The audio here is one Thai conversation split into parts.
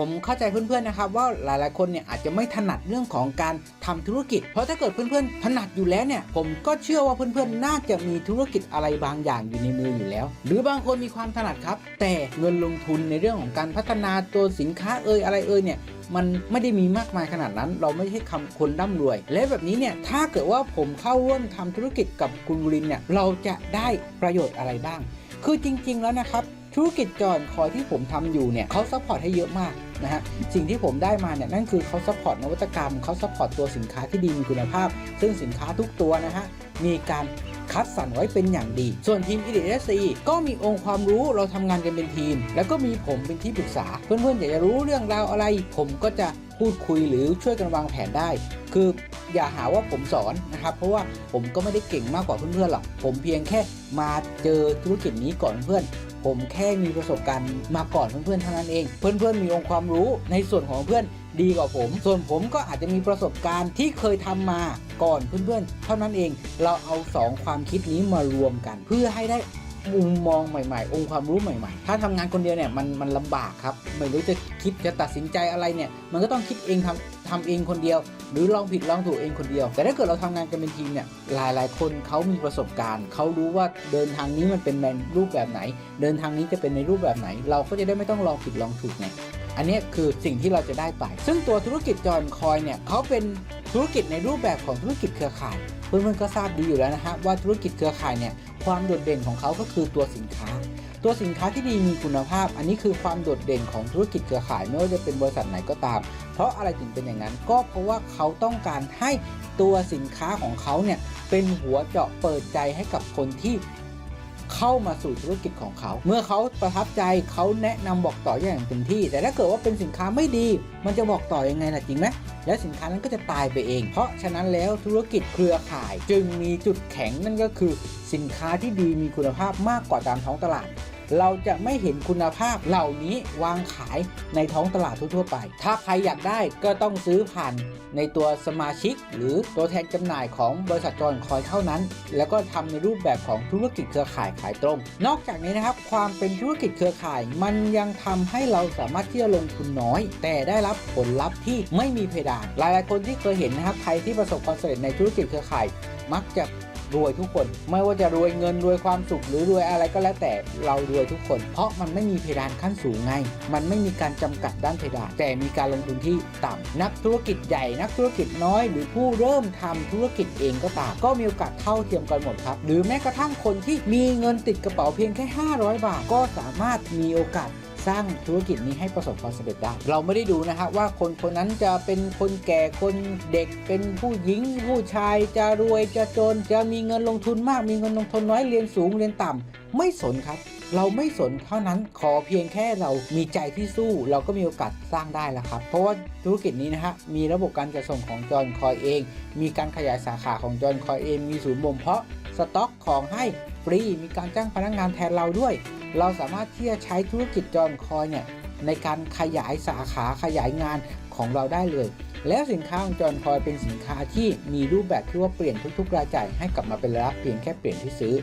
ผมเข้าใจเพื่อนๆนะครับว่าหลายๆคนเนี่ยอาจจะไม่ถนัดเรื่องของการทำธุรกิจ เพราะถ้าเกิดเพื่อนๆถนัดอยู่แล้วเนี่ยผมก็เชื่อว่าเพื่อนๆน่าจะมีธุรกิจอะไรบางอย่างอยู่ในมืออยู่แล้ว หรือบางคนมีความถนัดครับ แต่เงินลงทุนในเรื่องของการพัฒนาตัวสินค้าเอ่ยอะไรเอ่ยเนี่ยมันไม่ได้มีมากมายขนาดนั้น เราไม่ใช่คำคนร่ำรวย และแบบนี้เนี่ยถ้าเกิดว่าผมเข้าร่วมทำธุรกิจกับคุณบุรินเนี่ยเราจะได้ประโยชน์อะไรบ้าง คือจริง ๆ แล้วนะครับ ธุรกิจจอนคอยที่ผมทำอยู่เนี่ยเขาซัพพอร์ตให้เยอะมากนะฮะสิ่งที่ผมได้มาเนี่ยนั่นคือเขาซัพพอร์ตนวัตกรรมเขาซัพพอร์ตตัวสินค้าที่ดีมีคุณภาพ ซึ่งสินค้าทุกตัวนะฮะมีการคัดสรรไว้เป็นอย่างดี ส่วนทีม e d s c ก็มีองค์ความรู้เราทำงานกันเป็นทีม แล้วก็มีผมเป็นที่ปรึกษา เพื่อนๆอยากจะรู้เรื่องราวอะไร ผมก็จะพูดคุยหรือช่วยกันวางแผนได้ คืออย่าหาว่าผมสอนนะครับ เพราะว่าผมก็ไม่ได้เก่งมากกว่าเพื่อนๆหรอกผมเพียงแค่มาเจอธุรกิจนี้ก่อนเพื่อน ผมแค่มีประสบการณ์มาก่อนเพื่อนๆเท่านั้นเอง เพื่อนๆมีองค์ความรู้ในส่วนของเพื่อนดีกว่าผม ส่วนผมก็อาจจะมีประสบการณ์ที่เคยทำมาก่อนเพื่อนๆ เท่านั้นเอง เราเอาสองความคิดนี้มารวมกัน เพื่อให้ได้มุมมองใหม่ๆ องค์ความรู้ใหม่ๆ ถ้าทำงานคนเดียวเนี่ยมันมันลำบากครับ ไม่รู้จะคิดจะตัดสินใจอะไรเนี่ย มันก็ต้องคิดเองทำ ทำเองคนเดียว หรือลองผิดลองถูกเองคนเดียว แต่ถ้าเกิดเราทำงานกันเป็นทีมเนี่ยหลายๆคนเขามีประสบการณ์ เขารู้ว่าเดินทางนี้มันเป็นในรูปแบบไหน เดินทางนี้จะเป็นในรูปแบบไหน เราก็จะได้ไม่ต้องลองผิดลองถูกไงอันนี้คือสิ่งที่เราจะได้ไป ซึ่งตัวธุรกิจจอนคอยเนี่ยเขาเป็นธุรกิจในรูปแบบของธุรกิจเครือข่าย เพื่อนๆก็ทราบดีอยู่แล้วนะฮะว่าธุรกิจเครือข่ายเนี่ยความโดดเด่นของเขาก็คือตัวสินค้า ตัวสินค้าที่ดีมีคุณภาพ อันนี้คือความโดดเด่นของธุรกิจเครือข่ายไม่ว่าจะเป็นบริษัทไหนก็ตาม เพราะอะไรถึงเป็นอย่างนั้น ก็เพราะว่าเขาต้องการให้ตัวสินค้าของเขาเนี่ยเป็นหัวเจาะเปิดใจให้กับคนที่เข้ามาสู่ธุรกิจของเขา เมื่อเขาประทับใจเขาแนะนำบอกต่ออย่างเต็มที่ แต่ถ้าเกิดว่าเป็นสินค้าไม่ดี มันจะบอกต่อยังไงล่ะจริงไหมแล้วสินค้านั้นก็จะตายไปเอง เพราะฉะนั้นแล้วธุรกิจเครือข่าย จึงมีจุดแข็งนั่นก็คือ สินค้าที่ดีมีคุณภาพมากกว่าตามท้องตลาด เราจะไม่เห็นคุณภาพเหล่านี้วางขายในท้องตลาดทั่วๆไป ถ้าใครอยากได้ก็ต้องซื้อผ่านในตัวสมาชิก หรือตัวแทนจำหน่ายของบริษัทจอนคอยเท่านั้น แล้วก็ทำในรูปแบบของธุรกิจเครือข่ายขายตรง นอกจากนี้นะครับ ความเป็นธุรกิจเครือข่าย มันยังทำให้เราสามารถที่จะลงทุนน้อย แต่ได้รับผลลัพธ์ที่ไม่มีเพดาน หลายๆคนที่เคยเห็นนะครับใครที่ประสบความสำเร็จในธุรกิจเครือข่าย มักจะ รวยทุกคน ไม่ว่าจะรวยเงินรวยความสุขหรือรวยอะไรก็แล้วแต่เรารวยทุกคน เพราะมันไม่มีเพดานขั้นสูงไง มันไม่มีการจำกัดด้านเพดาน แต่มีการลงทุนที่ต่ำนักธุรกิจใหญ่นักธุรกิจน้อย หรือผู้เริ่มทำธุรกิจเองก็ตามก็มีโอกาสเท่าเทียมกันหมดครับ หรือแม้กระทั่งคนที่มีเงินติดกระเป๋าเพียงแค่ 500 บาท ก็สามารถมีโอกาส สร้างธุรกิจนี้ให้ประสบความสำเร็จได้ เราไม่ได้ดูนะฮะว่าคนคนนั้นจะเป็นคนแก่คนเด็กเป็นผู้หญิง ผู้ชายจะรวยจะจน จะมีเงินลงทุนมาก มีเงินลงทุนน้อยเรียนสูงเรียนต่ำไม่สนครับ เราไม่สนเท่านั้นขอเพียงแค่เรามีใจที่สู้ เราก็มีโอกาสสร้างได้แล้วครับ เพราะว่าธุรกิจนี้นะฮะมีระบบการจัดส่งของจอนคอยเอง มีการขยายสาขาของจอนคอยเองมีศูนย์บ่มเพาะ สต็อกของให้ฟรี มีการจ้างพนักงานแทนเราด้วย เราสามารถที่จะใช้ธุรกิจจอนคอยเนี่ยในการขยายสาขาขยายงานของเราได้เลย แล้วสินค้าของจอนคอยเป็นสินค้าที่มีรูปแบบที่ว่าเปลี่ยนทุกๆ รายจ่ายให้กลับมาเป็นรับเพียงแค่เปลี่ยนที่ซื้อ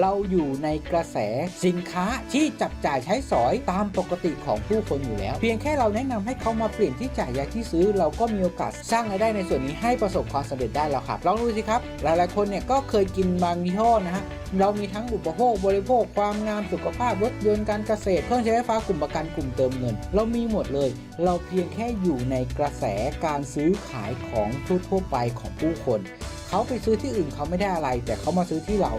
เราอยู่ในกระแสสินค้าที่จับจ่ายใช้สอยตามปกติของผู้คนอยู่แล้ว เพียงแค่เราแนะนำให้เขามาเปลี่ยนที่จ่ายยาที่ซื้อ เราก็มีโอกาสสร้างรายได้ในส่วนนี้ให้ประสบความสำเร็จได้แล้วครับลองดูสิครับ หลายๆคนเนี่ยก็เคยกินบางยี่ห้อนะฮะเรามีทั้งอุปโภคบริโภค ความงามสุขภาพรถยนต์การเกษตรเครื่องใช้ไฟฟ้ากลุ่มประกันกลุ่มเติมเงิน เรามีหมดเลย เราเพียงแค่อยู่ในกระแสการซื้อขายของทั่วๆไปของผู้คน เขาไปซื้อที่อื่นเขาไม่ได้อะไร แต่เขามาซื้อที่เรา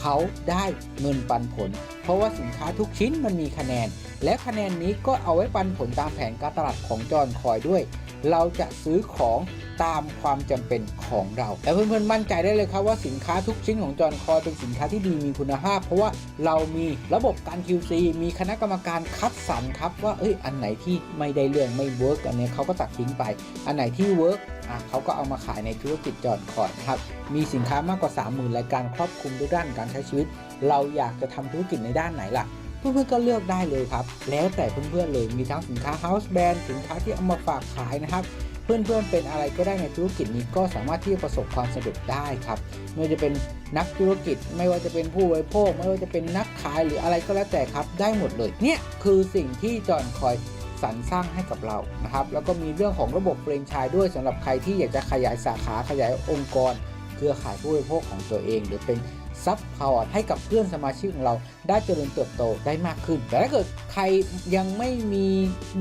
เขาได้เงินปันผล เพราะว่าสินค้าทุกชิ้นมันมีคะแนน และคะแนนนี้ก็เอาไว้ปันผลตามแผนการตลาดของจอนคอยด้วย เราจะซื้อของ ตามความจำเป็นของเรา และเพื่อนๆมั่นใจได้เลยครับว่าสินค้าทุกชิ้นของจอนคอยเป็นสินค้าที่ดีมีคุณภาพ เพราะว่าเรามีระบบการ QC มีคณะกรรมการคัดสรรครับว่าเอ้ยอันไหนที่ไม่ได้เรื่องไม่เวิร์กอันเนี้ยเขาก็ตัดทิ้งไป อันไหนที่เวิร์กอะเขาก็เอามาขายในธุรกิจจอนคอยนะครับมีสินค้ามากกว่า 30,000รายการครอบคลุมทุกด้านการใช้ชีวิต เราอยากจะทำธุรกิจในด้านไหนล่ะเพื่อนๆก็เลือกได้เลยครับ แล้วแต่เพื่อนๆเลยมีทั้งสินค้า house brand สินค้าที่เอามาฝากขายนะครับ เพื่อนๆเป็นอะไรก็ได้ในธุรกิจนี้ก็สามารถที่จะประสบความสำเร็จได้ครับไม่ว่าจะเป็นนักธุรกิจ ไม่ว่าจะเป็นผู้บริโภค ไม่ว่าจะเป็นนักขายหรืออะไรก็แล้วแต่ครับ ได้หมดเลย เนี่ยคือสิ่งที่จอนคอยสรรสร้างให้กับเรานะครับ แล้วก็มีเรื่องของระบบเฟรนไชส์ด้วยสำหรับใครที่อยากจะขยายสาขาขยายองค์กร เครือข่ายผู้บริโภคของตัวเอง หรือเป็นซับพอร์ตให้กับเพื่อนสมาชิกของเราได้เจริญเติบโตได้มากขึ้น แต่ถ้าเกิดใครยังไม่มี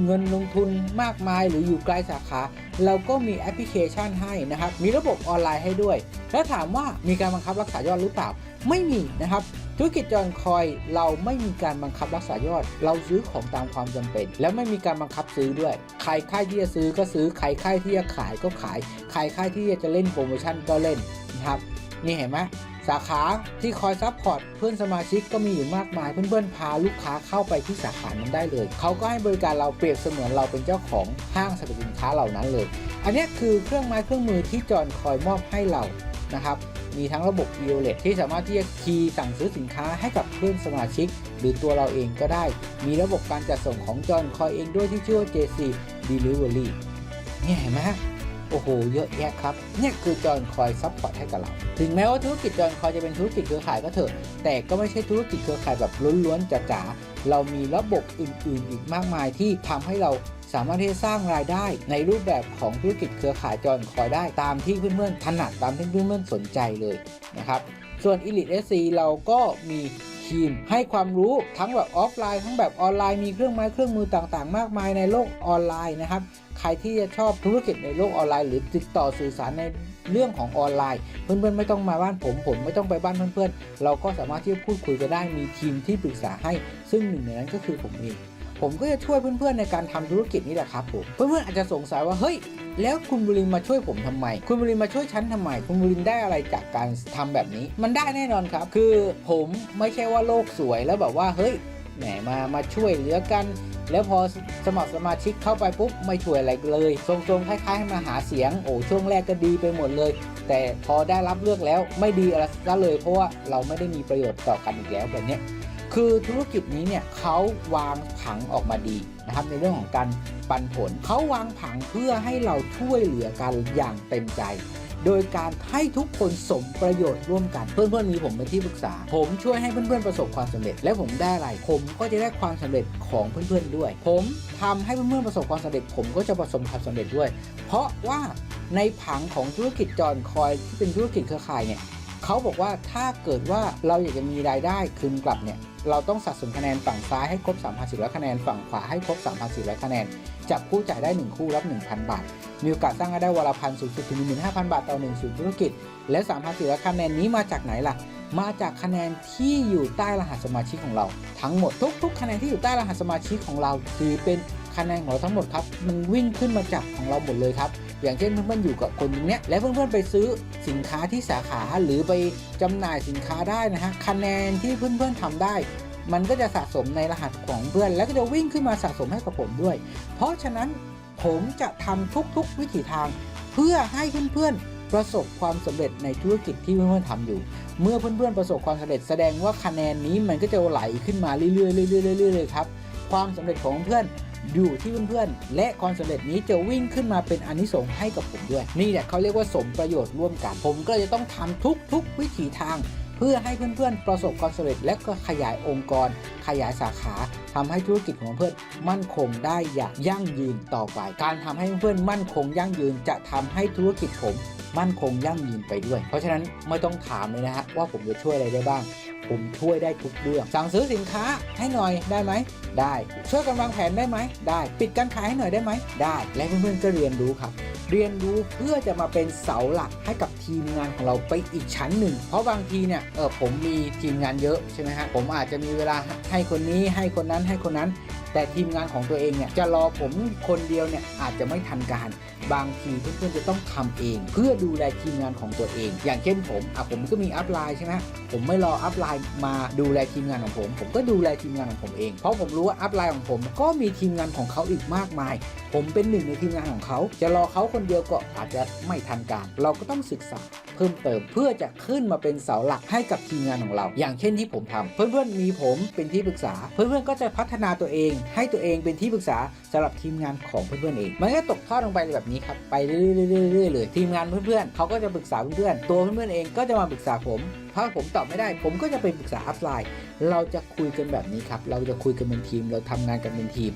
เงินลงทุนมากมายหรืออยู่ไกลสาขา เราก็มีแอปพลิเคชันให้นะครับ มีระบบออนไลน์ให้ด้วย แล้วถามว่ามีการบังคับรักษายอดหรือเปล่า ไม่มีนะครับ ธุรกิจจอนคอยเราไม่มีการบังคับรักษายอด เราซื้อของตามความจำเป็น แล้วไม่มีการบังคับซื้อด้วย ใครค่ายที่จะซื้อก็ซื้อ ใครค่ายที่จะขายก็ขาย ใครค่ายที่จะเล่นโปรโมชั่นก็เล่นนะครับนี่เห็นไหมสาขาที่คอยซัพพอร์ตเพื่อนสมาชิกก็มีอยู่มากมาย เพื่อนๆพาลูกค้าเข้าไปที่สาขานั้นได้เลย เขาก็ให้บริการเราเปรียบเสมือนเราเป็นเจ้าของห้างสรรพสินค้าเหล่านั้นเลย อันนี้คือเครื่องไม้เครื่องมือที่จอนคอยมอบให้เรา นะครับ มีทั้งระบบ e o l e t ที่สามารถที่จะคีย์สั่งซื้อสินค้าให้กับเพื่อนสมาชิก หรือตัวเราเองก็ได้ มีระบบการจัดส่งของจอนคอยเองด้วยที่ชื่อว่า JC Delivery เนี่ยเห็นไหม โอ้โห เยอะแยะครับ เนี่ยคือจอนคอยซัพพอร์ตให้กับเรา ถึงแม้ว่าธุรกิจจอนคอยจะเป็นธุรกิจเครือข่ายก็เถอะ แต่ก็ไม่ใช่ธุรกิจเครือข่ายแบบล้วนๆจ๋าๆ เรามีระบบอื่นๆ อีกมากมายที่ทำให้เราสามารถที่จะสร้างรายได้ในรูปแบบของธุรกิจเครือข่ายจอนคอยได้ตามที่เพื่อนๆถนัดตามที่เพื่อนๆสนใจเลยนะครับ ส่วน Elite SC เราก็มี ทีม ให้ความรู้ทั้งแบบออฟไลน์ทั้งแบบออนไลน์มีเครื่องไม้เครื่องมือต่างๆ มากมายในโลกออนไลน์นะครับ ใครที่จะชอบธุรกิจในโลกออนไลน์ หรือติดต่อสื่อสารในเรื่องของออนไลน์ เพื่อนๆไม่ต้องมาบ้านผม ผมไม่ต้องไปบ้านเพื่อนๆ เราก็สามารถที่จะพูดคุยกันได้มีทีมที่ปรึกษาให้ ซึ่งหนึ่งในนั้นก็คือผมเองผมก็จะช่วยเพื่อนๆในการทำธุรกิจนี่แหละครับผมเพื่อนๆอาจจะสงสัยว่าเฮ้ย แล้วคุณบุรินมาช่วยผมทำไม คุณบุรินมาช่วยฉันทำไม คุณบุรินได้อะไรจากการทำแบบนี้ มันได้แน่นอนครับ คือผมไม่ใช่ว่าโลกสวยแล้วแบบว่าเฮ้ยแหมมามาช่วยเหลือกัน แล้วพอสมัครสมาชิกเข้าไปปุ๊บไม่ช่วยอะไรเลยทรงๆคล้ายๆให้มาหาเสียงโอ้ช่วงแรกก็ดีไปหมดเลย แต่พอได้รับเลือกแล้วไม่ดีอะไรซะเลย เพราะว่าเราไม่ได้มีประโยชน์ต่อกันอีกแล้วแบบนี้ คือธุรกิจนี้เนี่ยเขาวางผังออกมาดีนะครับในเรื่องของการปันผลเขาวางผังเพื่อให้เราช่วยเหลือกันอย่างเต็มใจ โดยการให้ทุกคนสมประโยชน์ร่วมกันเพื่อนๆมีผมเป็นที่ปรึกษา ผมช่วยให้เพื่อนๆประสบความสำเร็จ และผมได้อะไรผมก็จะได้ความสำเร็จของเพื่อนๆด้วย ผมทำให้เพื่อนๆประสบความสำเร็จ ผมก็จะประสบความสำเร็จด้วย เพราะว่าในผังของธุรกิจจอนคอยที่เป็นธุรกิจเครือข่ายเนี่ยเขาบอกว่าถ้าเกิดว่าเราอยากจะมีรายได้คืนกลับเนี่ย เราต้องสะสมคะแนนฝั่งซ้ายให้ครบ 3,400 คะแนน ฝั่งขวาให้ครบ 3,400 คะแนน จับคู่จ่ายได้ 1 คู่รับ 1,000 บาท มีโอกาสสร้างรายได้วันละพันสูงสุดถึง 15,000 บาทต่อ1ศูนย์ธุรกิจ และ 3,400 คะแนนนี้มาจากไหนล่ะ มาจากคะแนนที่อยู่ใต้รหัสสมาชิกของเรา ทั้งหมดทุก ๆ คะแนนที่อยู่ใต้รหัสสมาชิกของเราถือเป็นคะแนนของเราทั้งหมดครับ มันวิ่งขึ้นมาจากของเราหมดเลยครับ อย่างเช่นเพื่อนๆอยู่กับคนตรงเนี้ยและเพื่อนๆไปซื้อสินค้าที่สาขาหรือไปจำหน่ายสินค้าได้นะฮะคะแนนที่เพื่อนๆทำได้ มันก็จะสะสมในรหัสของเพื่อน แล้วก็จะวิ่งขึ้นมาสะสมให้กับผมด้วย เพราะฉะนั้นผมจะทำทุกๆวิถีทาง เพื่อให้เพื่อนๆประสบความสำเร็จในธุรกิจที่เพื่อนๆทำอยู่ เมื่อเพื่อนๆประสบความสำเร็จแสดงว่าคะแนนนี้มันก็จะไหลขึ้นมาเรื่อยๆเรื่อยๆเรื่อยๆเลยครับความสำเร็จของเพื่อน อยู่ที่เพื่อนๆ และความสำเร็จนี้จะวิ่งขึ้นมาเป็นอนิสงส์ให้กับผมด้วย นี่แหละเขาเรียกว่าสมประโยชน์ร่วมกัน ผมก็จะต้องทำทุกๆ วิถีทาง เพื่อให้เพื่อนๆ ประสบความสำเร็จ และก็ขยายองค์กร ขยายสาขาทำให้ธุรกิจของเพื่อนมั่นคงได้อย่างยั่งยืนต่อไป การทำให้เพื่อนๆมั่นคงยั่งยืนจะทำให้ธุรกิจผมมั่นคงยั่งยืนไปด้วย เพราะฉะนั้นไม่ต้องถามเลยนะฮะว่าผมจะช่วยอะไรได้บ้าง ผมช่วยได้ทุกเรื่อง สั่งซื้อสินค้าให้หน่อยได้ไหม ได้ ช่วยกันวางแผนได้ไหม ได้ ปิดการขายให้หน่อยได้ไหม ได้ และเพื่อนๆก็เรียนรู้ครับ เรียนรู้เพื่อจะมาเป็นเสาหลักให้กับทีมงานของเราไปอีกชั้นหนึ่ง เพราะบางทีเนี่ย เออผมมีทีมงานเยอะใช่ไหมฮะ ผมอาจจะมีเวลาให้คนนี้ให้คนนั้นให้คนนั้น แต่ทีมงานของตัวเองเนี่ยจะรอผมคนเดียวเนี่ยอาจจะไม่ทันการ บางทีเพื่อนๆจะต้องทำเอง เพื่อดูแลทีมงานของตัวเอง อย่างเช่นผมอะผมก็มีอัพไลน์ใช่ไหมผมไม่รออัพไลน์มาดูแลทีมงานของผม ผมก็ดูแลทีมงานของผมเอง เพราะผมรู้ว่าอัพไลน์ของผม ก็มีทีมงานของเขาอีกมากมาย ผมเป็นหนึ่งในทีมงานของเขา จะรอเขาคนเดียวก็อาจจะไม่ทันการ เราก็ต้องศึกษา พิ่มเติม เพื่อจะขึ้นมาเป็นเสาหลักให้กับทีมงานของเรา อย่างเช่นที่ผมทำเพื่อนๆมีผมเป็นที่ปรึกษา เพื่อนๆก็จะพัฒนาตัวเอง ให้ตัวเองเป็นที่ปรึกษาสำหรับทีมงานของเพื่อนๆเองมันก็ตกทอดลงไปแบบนี้ครับไปเรื่อยๆๆๆเลยทีมงานเพื่อนๆเขาก็จะปรึกษาเพื่อนๆตัวเพื่อนๆเองก็จะมาปรึกษาผมถ้าผมตอบไม่ได้ ผมก็จะไปปรึกษาอัพไลน์ เราจะคุยกันแบบนี้ครับ เราจะคุยกันเป็นทีม เราทำงานกันเป็นทีม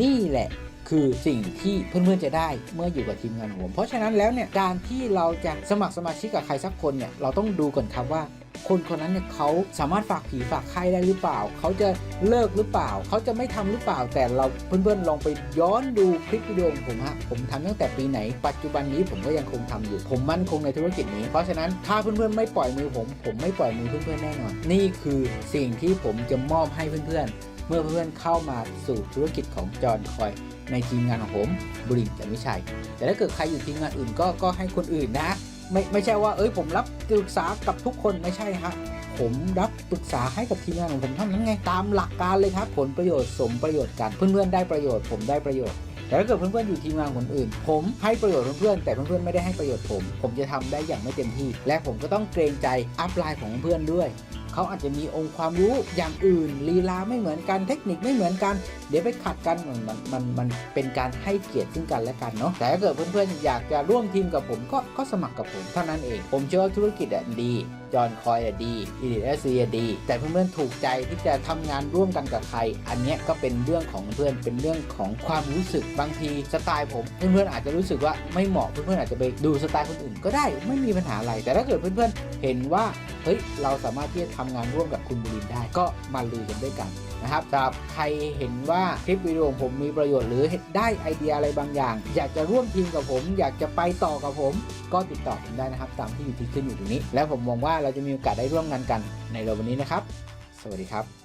นี่แหละ คือสิ่งที่เพื่อนๆจะได้เมื่ออยู่กับทีมงานผม เพราะฉะนั้นแล้วเนี่ยการที่เราจะสมัครสมาชิกกับใครสักคนเนี่ยเราต้องดูก่อนครับว่าคนคนนั้นเนี่ยเขาสามารถฝากผีฝากไข้ได้หรือเปล่า เขาจะเลิกหรือเปล่า เขาจะไม่ทำหรือเปล่า แต่เราเพื่อนๆลองไปย้อนดูคลิปวิดีโอของผมฮะ ผมทำตั้งแต่ปีไหน ปัจจุบันนี้ผมก็ยังคงทำอยู่ ผมมั่นคงในธุรกิจนี้ เพราะฉะนั้นถ้าเพื่อนๆไม่ปล่อยมือผม ผมไม่ปล่อยมือเพื่อนๆแน่นอน นี่คือสิ่งที่ผมจะมอบให้เพื่อนๆ เมื่อเพื่อนเข้ามาสู่ธุรกิจของจอห์นคอยในทีมงานของผมบริงกับวิชัยแต่ถ้าเกิดใครอยู่ทีมงานอื่นก็ก็ให้คนอื่นนะ ไม่ไม่ใช่ว่าเอ้ยผมรับปรึกษากับทุกคนไม่ใช่ฮะผมรับปรึกษาให้กับทีมงานของผมเท่านั้นไงตามหลักการเลยครับ ผลประโยชน์สมประโยชน์กัน เพื่อนๆได้ประโยชน์ผมได้ประโยชน์แต่ถ้าเกิดเพื่อนๆอยู่ทีมงานคนอื่น ผมให้ประโยชน์เพื่อนๆแต่เพื่อนๆไม่ได้ให้ประโยชน์ผม ผมจะทำได้อย่างไม่เต็มที่ และผมก็ต้องเกรงใจอัพไลน์ของเพื่อนด้วย เขาอาจจะมีองค์ความรู้อย่างอื่นลีลาไม่เหมือนกันเทคนิคไม่เหมือนกัน เดี๋ยวไปขัดกันมันมันมันมันเป็นการให้เกียรติซึ่งกันและกันเนาะแต่ถ้าเกิดเพื่อนๆอยากจะร่วมทีมกับผมก็ก็สมัครกับผมเท่านั้นเอง ผมเชื่อว่าธุรกิจอะดีจอห์นคอยอะดีอีดิเอสซีดี แต่เพื่อนๆถูกใจที่จะทำงานร่วมกันกับใคร อันเนี้ยก็เป็นเรื่องของเพื่อนเป็นเรื่องของความรู้สึกบางทีสไตล์ผมเพื่อนๆอาจจะรู้สึกว่าไม่เหมาะเพื่อนๆอาจจะไปดูสไตล์คนอื่นก็ได้ไม่มีปัญหาอะไร แต่ถ้าเกิดเพื่อนๆเห็นว่า เฮ้ยเราสามารถที่จะทำงานร่วมกับคุณบุรินได้ก็มาลุยกันด้วยกันนะครับสำหรับใครเห็นว่าคลิปวิดีโอของผมมีประโยชน์หรือได้ไอเดียอะไรบางอย่าง อยากจะร่วมทีมกับผม อยากจะไปต่อกับผม ก็ติดต่อผมได้นะครับ ตามที่อยู่ที่ขึ้นอยู่ตรงนี้ แล้วผมมองว่าเราจะมีโอกาสได้ร่วมงานกันในเร็ววันนี้นะครับ สวัสดีครับ